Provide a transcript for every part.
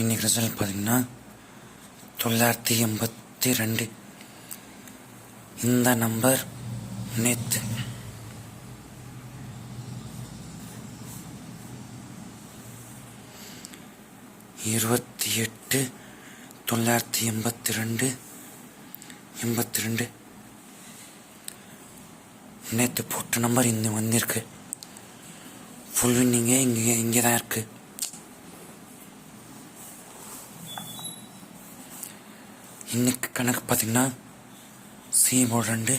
இன்னைக்கு ரிசல்ட் பார்த்தீங்கன்னா தொள்ளாயிரத்தி எண்பத்தி ரெண்டு. இந்த நம்பர் நேற்று இருபத்தி எட்டு தொள்ளாயிரத்தி எண்பத்தி ரெண்டு எண்பத்தி ரெண்டு. நேற்று போட்ட நம்பர் இங்கே வந்திருக்கு. ஃபுல் வின்னிங்கே இங்கே இங்கே தான் இருக்குது இன்னைக்கு கணக்கு பார்த்தீங்கன்னா சி போர்டு ரெண்டு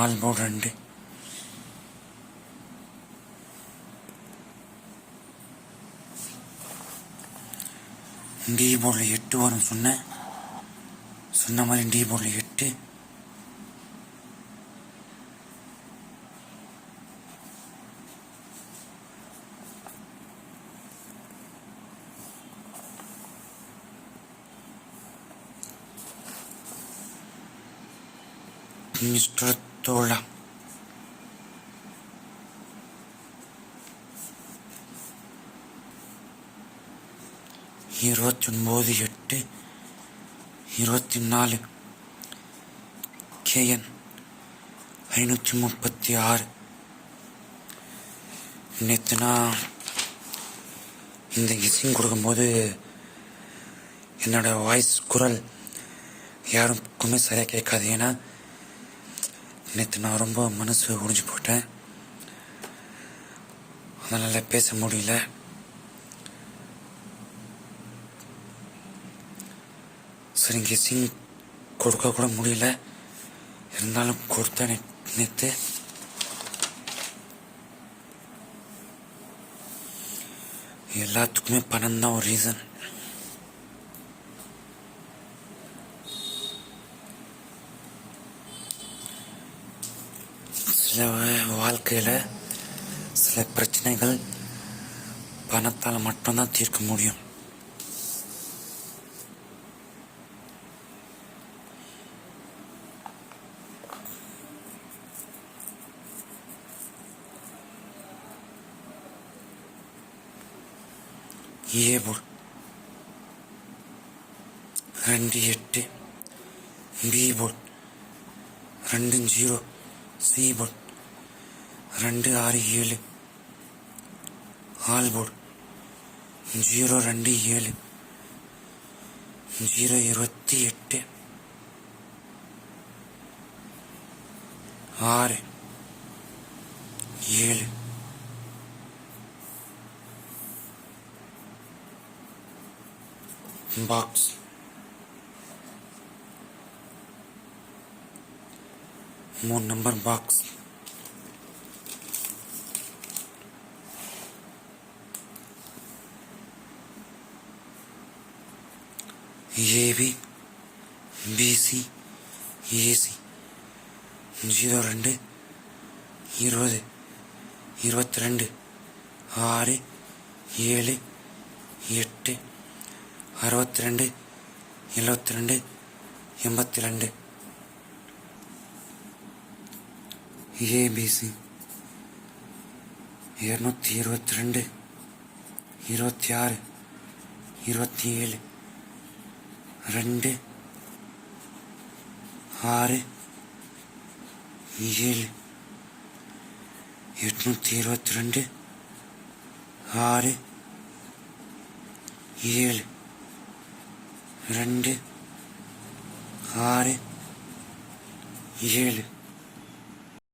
ஆல் போர்டு ரெண்டு. டி போர்டில் எட்டு வரும் சொன்னேன். சொன்ன மாதிரி டி போர்டில் எட்டு. மிஸ்டர் தோழா இருபத்தி ஒன்பது எட்டு இருபத்தி நாலு கேஎன் ஐநூற்றி முப்பத்தி ஆறு நேற்று நான் இந்த இசையும் கொடுக்கும்போது என்னோட வாய்ஸ் குரல் யாருக்குமே சரியாக கேட்காது. ஏன்னா நேற்று நான் ரொம்ப மனசு ஒழிஞ்சு போட்டேன் அதனால் பேச முடியல. சரிங்க சிங் கொடுக்க கூட முடியல. இருந்தாலும் கொடுத்தேன் நேற்று எல்லாத்துக்குமே பணம் தான் ஒரு ரீசன் சில வாழ்க்கையில் சில பிரச்சனைகள் பணத்தால் மட்டும்தான் தீர்க்க முடியும். ஏ ரெண்டு எட்டு பி போர்ட் ரெண்டு ஜீரோ சி போர்ட் ரெண்டு ஆறு ஏழு. ஆல்போர்ட் ஜீரோ ரெண்டு ஏழு. ஜீரோ இருபத்தி எட்டு. ஆறு. ஏழு. பாக்ஸ். மூணு number box. AB BC AC zero ரெண்டு இருபது இருபத்தி ரெண்டு ஆறு ஏழு எட்டு அறுபத்தி ரெண்டு எழுபத்தி ரெண்டு எண்பத்தி ரெண்டு ஏபிசி இரநூத்தி இருபத்தி ரெண்டு இருபத்தி ஆறு இருபத்தி ஏழு. ரெண்டு ஆறு ஏழு எட்நூற்றி இருபத்தி ரெண்டு ஆறு ஏழு ரெண்டு ஆறு ஏழு